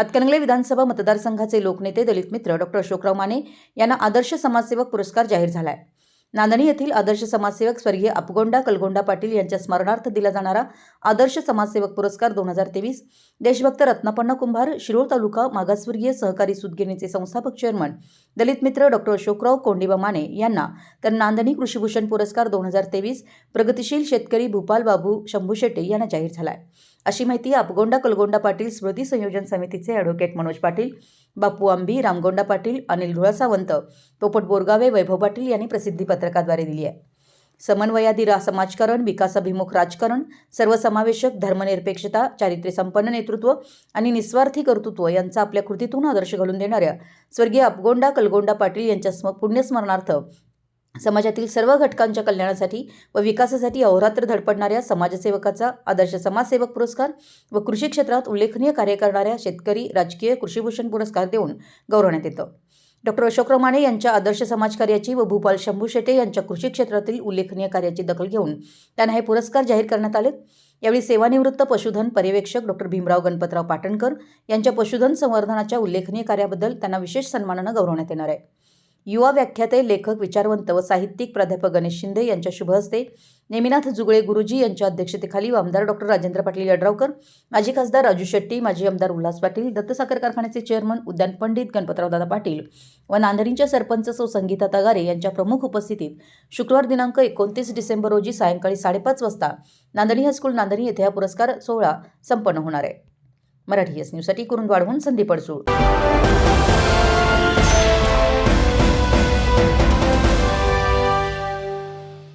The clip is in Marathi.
हातकणंगले विधानसभा मतदारसंघाचे लोकनेते दलित मित्र डॉक्टर अशोकराव माने यांना आदर्श समाजसेवक पुरस्कार जाहीर झालाय. नांदणी येथील आदर्श समाजसेवक स्वर्गीय अपगोंडा कलगोंडा पाटील यांच्या स्मरणार्थ दिला जाणारा आदर्श समाजसेवक पुरस्कार दोन हजार तेवीस देशभक्त रत्नापन्न कुंभार शिरोळ तालुका मागासवर्गीय सहकारी सुदगिरणीचे संस्थापक चेअरमन दलित मित्र डॉक्टर अशोकराव कोंडिबा माने यांना तर नांदणी कृषीभूषण पुरस्कार दोन हजार तेवीस प्रगतिशील शेतकरी भूपाल बाबू शंभू शेट्टे यांना जाहीर झालाय. अशी माहिती अपगोंडा कलगोंडा पाटील स्मृती संयोजन समितीचे ॲडव्होकेट मनोज पाटील बापू आंबी रामगोंडा पाटील अनिल धुळासावंत पोपट बोरगावे वैभव पाटील यांनी प्रसिद्धी पत्रकाद्वारे दिली आहे. समन्वयाधी समाजकारण विकासाभिमुख राजकारण सर्वसमावेशक धर्मनिरपेक्षता चारित्र्यसंपन्न नेतृत्व आणि निस्वार्थी कर्तृत्व यांचा आपल्या कृतीतून आदर्श घालून देणाऱ्या स्वर्गीय अपगोंडा कलगोंडा पाटील यांच्या स्म पुण्यस्मरणार्थ समाजातील सर्व घटकांच्या कल्याणासाठी व विकासासाठी अहोरात्र धडपडणाऱ्या समाजसेवकाचा आदर्श समाजसेवक पुरस्कार व कृषी क्षेत्रात उल्लेखनीय कार्य करणाऱ्या शेतकरी राजकीय कृषीभूषण पुरस्कार देऊन गौरवण्यात येतं. डॉक्टर अशोक रमाणे यांच्या आदर्श समाजकार्याची व भूपाल शंभू शेटे यांच्या कृषी क्षेत्रातील उल्लेखनीय कार्याची दखल घेऊन त्यांना हे पुरस्कार जाहीर करण्यात आले. यावेळी सेवानिवृत्त पशुधन पर्यवेक्षक डॉक्टर भीमराव गणपतराव पाटणकर यांच्या पशुधन संवर्धनाच्या उल्लेखनीय कार्याबद्दल त्यांना विशेष सन्मानानं गौरवण्यात येणार आहे. युवा व्याख्याते लेखक विचारवंत व साहित्यिक प्राध्यापक गणेश शिंदे यांच्या शुभ हस्ते नेमिनाथ जुगळे गुरुजी यांच्या अध्यक्षतेखाली आमदार डॉक्टर राजेंद्र पाटील यड्रावकर माजी खासदार राजू शेट्टी माजी आमदार उल्हास पाटील दत्त साखर कारखान्याचे चेअरमन उद्यान पंडित गणपतरावदादा पाटील व नांदणींच्या सरपंच सौ संगीता तगारे यांच्या प्रमुख उपस्थितीत शुक्रवार दिनांक एकोणतीस डिसेंबर रोजी सायंकाळी साडेपाच वाजता नांदणी हायस्कूल नांदणी येथे हा पुरस्कार सोहळा संपन्न होणार आहे. मराठी एस न्यूजसाठी करून वाढवून संदीप अडसूळ.